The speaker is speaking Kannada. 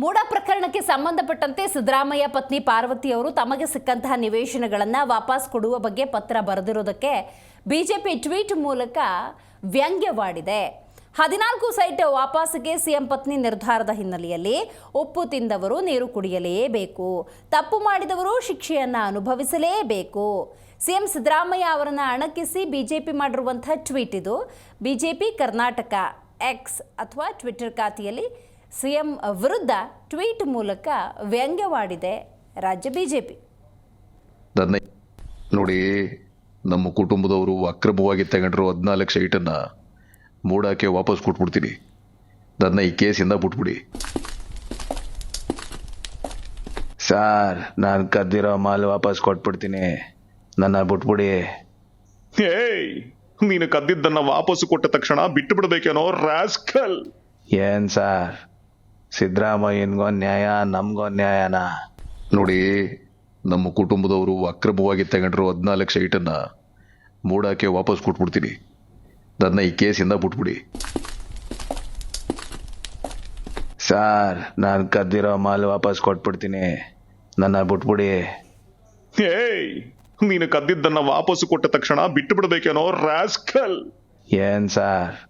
ಮೂಡ ಪ್ರಕರಣಕ್ಕೆ ಸಂಬಂಧಪಟ್ಟಂತೆ ಸಿದ್ದರಾಮಯ್ಯ ಪತ್ನಿ ಪಾರ್ವತಿ ಅವರು ತಮಗೆ ಸಿಕ್ಕಂತಹ ನಿವೇಶನಗಳನ್ನು ವಾಪಸ್ ಕೊಡುವ ಬಗ್ಗೆ ಪತ್ರ ಬರೆದಿರೋದಕ್ಕೆ ಬಿಜೆಪಿ ಟ್ವೀಟ್ ಮೂಲಕ ವ್ಯಂಗ್ಯವಾಡಿದೆ. ಹದಿನಾಲ್ಕು ಸೈಟ್ ವಾಪಸ್ಗೆ ಸಿಎಂ ಪತ್ನಿ ನಿರ್ಧಾರದ ಹಿನ್ನೆಲೆಯಲ್ಲಿ ಉಪ್ಪು ತಿಂದವರು ನೀರು ಕುಡಿಯಲೇಬೇಕು, ತಪ್ಪು ಮಾಡಿದವರು ಶಿಕ್ಷೆಯನ್ನು ಅನುಭವಿಸಲೇಬೇಕು. ಸಿಎಂ ಸಿದ್ದರಾಮಯ್ಯ ಅವರನ್ನು ಅಣಕಿಸಿ ಬಿಜೆಪಿ ಮಾಡಿರುವಂಥ ಟ್ವೀಟ್ ಇದು. ಬಿಜೆಪಿ ಕರ್ನಾಟಕ ಎಕ್ಸ್ ಅಥವಾ ಟ್ವಿಟರ್ ಖಾತೆಯಲ್ಲಿ ಸಿಎಂ ವಿರುದ್ಧ ಟ್ವೀಟ್ ಮೂಲಕ ವ್ಯಂಗ್ಯವಾಡಿದೆ ರಾಜ್ಯ ಬಿಜೆಪಿ. ನನ್ನ ನೋಡಿ ನಮ್ಮ ಕುಟುಂಬದವರು ಅಕ್ರಮವಾಗಿ ತಗೊಂಡಿರೋ ಹದಿನಾಲ್ಕು ಸೈಟನ್ನು ಮೂಡಾಕೆ ವಾಪಸ್ ಕೊಟ್ಬಿಡ್ತೀನಿ. ನನ್ನ ಈ ಕೇಸಿಂದ ಬಿಟ್ಬಿಡಿ. ಸಾರ್ ನಾನು ಕದ್ದಿರೋ ಮಾಲ್ ವಾಪಸ್ ಕೊಟ್ಬಿಡ್ತೀನಿ. ನನ್ನ ಬಿಟ್ಬಿಡಿ. ಏಯ್ ನೀನು ಕದ್ದಿದ್ದನ್ನ ವಾಪಸ್ಸು ಕೊಟ್ಟ ತಕ್ಷಣ ಬಿಟ್ಟು ಬಿಡಬೇಕೇನೋ ರಾಸ್ಕಲ್. ಏನ್ ಸರ್? ಸಿದ್ದರಾಮಯ್ಯನ್ಗೋ ನ್ಯಾಯ ನಮ್ಗೋ ನ್ಯಾಯನಾ ನೋಡಿ ನಮ್ಮ ಕುಟುಂಬದವರು ಅಕ್ರಮವಾಗಿ ತಗೊಂಡಿರೋ ಹದಿನಾಲ್ಕು ಸೈಟನ್ನು ಮೂಡಕ್ಕೆ ವಾಪಸ್ ಕೊಟ್ಬಿಡ್ತೀನಿ. ನನ್ನ ಈ ಕೇಸಿಂದ ಬಿಟ್ಬಿಡಿ. ಸಾರ್ ನಾನು ಕದ್ದಿರೋ ಮಾಲ್ ವಾಪಸ್ ಕೊಟ್ಬಿಡ್ತೀನಿ. ನನ್ನ ಬಿಟ್ಬಿಡಿ. ಏಯ್ ನೀನು ಕದ್ದಿದ್ದನ್ನ ವಾಪಸ್ಸು ಕೊಟ್ಟ ತಕ್ಷಣ ಬಿಟ್ಟು ಬಿಡ್ಬೇಕೇನೋ ರಾಸ್ಕಲ್. ಏನ್ ಸರ್?